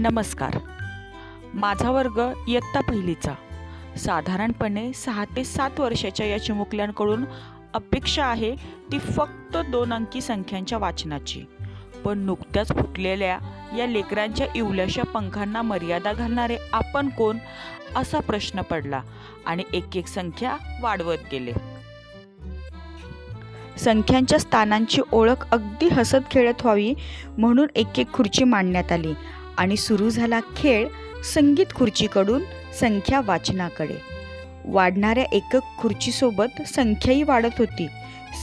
नमस्कार. माझा वर्ग इयत्ता पहिलीचा. साधारणपणे सहा ते सात वर्षाच्या या चिमुकल्यांकडून अपेक्षा आहे ती फक्त दोन अंकी संख्यांच्या वाचनाची. पण नुकत्याच फुटलेल्या या लेकरांच्या इवल्याशा पंखांना मर्यादा घालणारे आपण कोण? असा प्रश्न पडला आणि एक एक संख्या वाढवत गेले. संख्यांच्या स्थानांची ओळख अगदी हसत खेळत व्हावी म्हणून एक एक खुर्ची मांडण्यात आली. आणि सुरू झाला खेळ संगीत खुर्चीकडून संख्या वाचनाकडे. वाढणाऱ्या एकक खुर्चीसोबत संख्याही वाढत होती.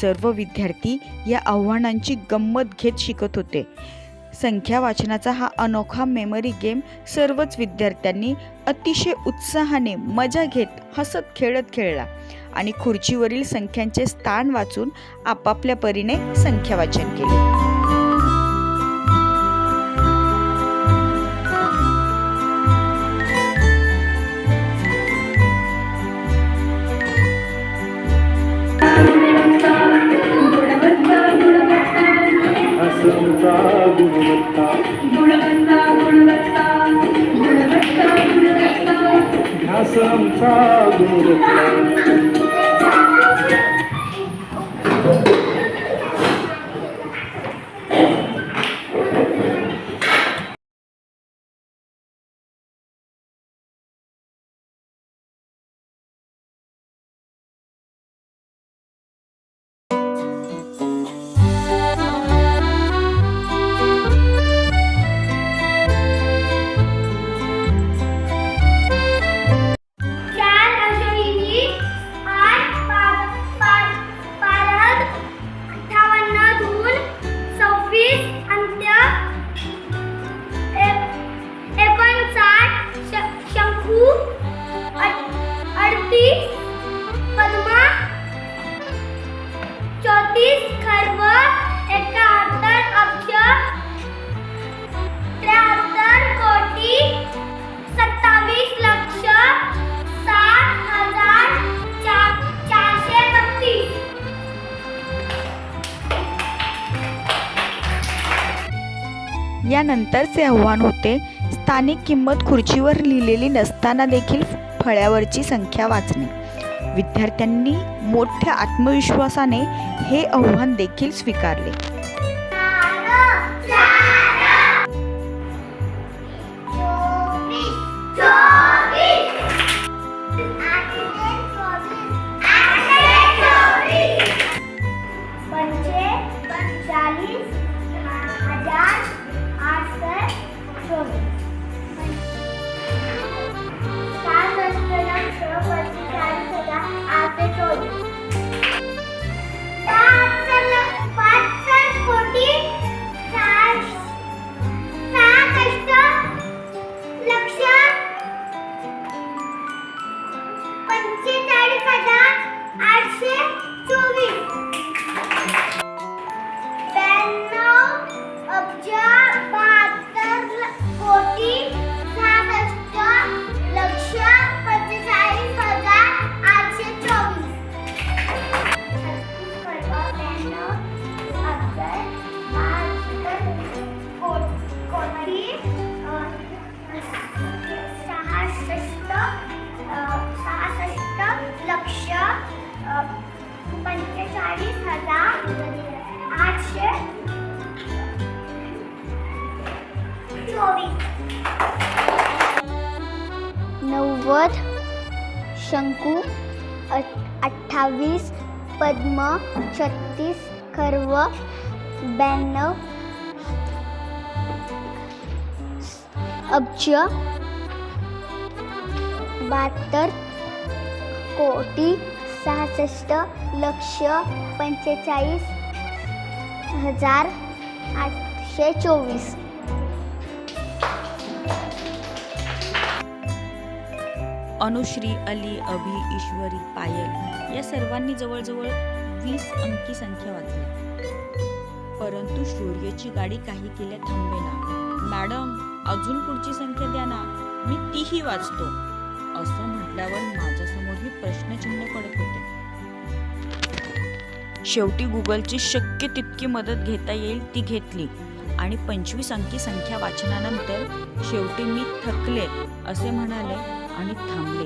सर्व विद्यार्थी या आव्हानांची गंमत घेत शिकत होते. संख्या वाचनाचा हा अनोखा मेमरी गेम सर्वच विद्यार्थ्यांनी अतिशय उत्साहाने मजा घेत हसत खेळत खेळला आणि खुर्चीवरील संख्यांचे स्थान वाचून आपापल्या परीने संख्या वाचन केले. असंता गुणवत्ता. गुणवत्ता गुणवत्ता गुणवत्ता. यानंतरचे आव्हान होते. स्थानिक किंमत खुर्चीवर लिहिलेली नसताना देखील फळ्यावरची संख्या वाचणे. विद्यार्थ्यांनी मोठ्या आत्मविश्वासाने हे आव्हान देखील स्वीकारले. नव्वद शंकू अठ्ठावीस पद्म छत्तीस खर्व ब्याण्णव अब्ज बहात्तर कोटी सहासष्ट लक्ष पंचेचाळीस हजार आठशे चोवीस. अनुश्री अली अभि ईश्वरी पायल या सर्वांनी जवळजवळ वीस अंकी संख्या वाचल्या. परंतु शौर्यची गाडी काही केल्या थांबेना मॅडम अजून पुढची संख्या द्या ना मी तीही वाचतो. असं म्हटल्यावर माझ्यासमोरही प्रश्नचिन्ह पडत होते. शेवटी गुगलची शक्य तितकी मदत घेता येईल ती घेतली. आणि पंचवीस अंकी संख्या वाचनानंतर शेवटी मी थकले असे म्हणाले आणि थांबले.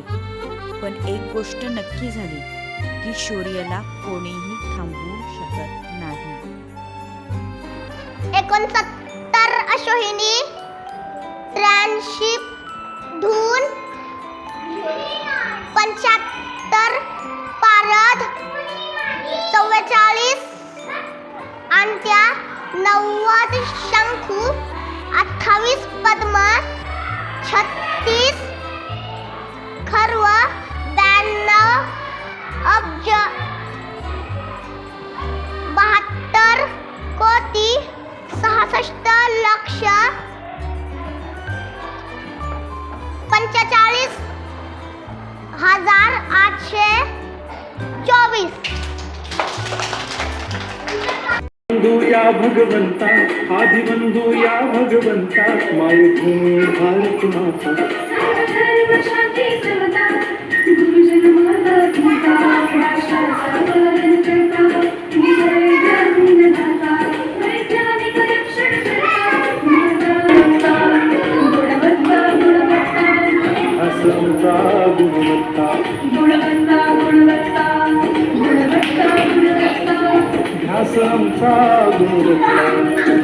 पण एक गोष्ट नक्की झाली की शौर्यला कोणीही थांबवू शकत नाही. एकोणसत्तर अशोहिनी त्र्याऐंशी धून पंच्याहत्तर पारद चव्वेचाळीस अंत्या नव्वद शंखू अठ्ठावीस पद्म छत्तीस खर्व ब्याण्णव अब्ज बहात्तर कोटी सहासष्ट लक्ष पंचेचाळीस हजार आठशे चोवीस बंधू या भगवंता आदि बंधू या भगवंता मायभूमी भारत माता। ध्यास आमचा गुणवत्ता ध्यास आमचा गुणवत्ता.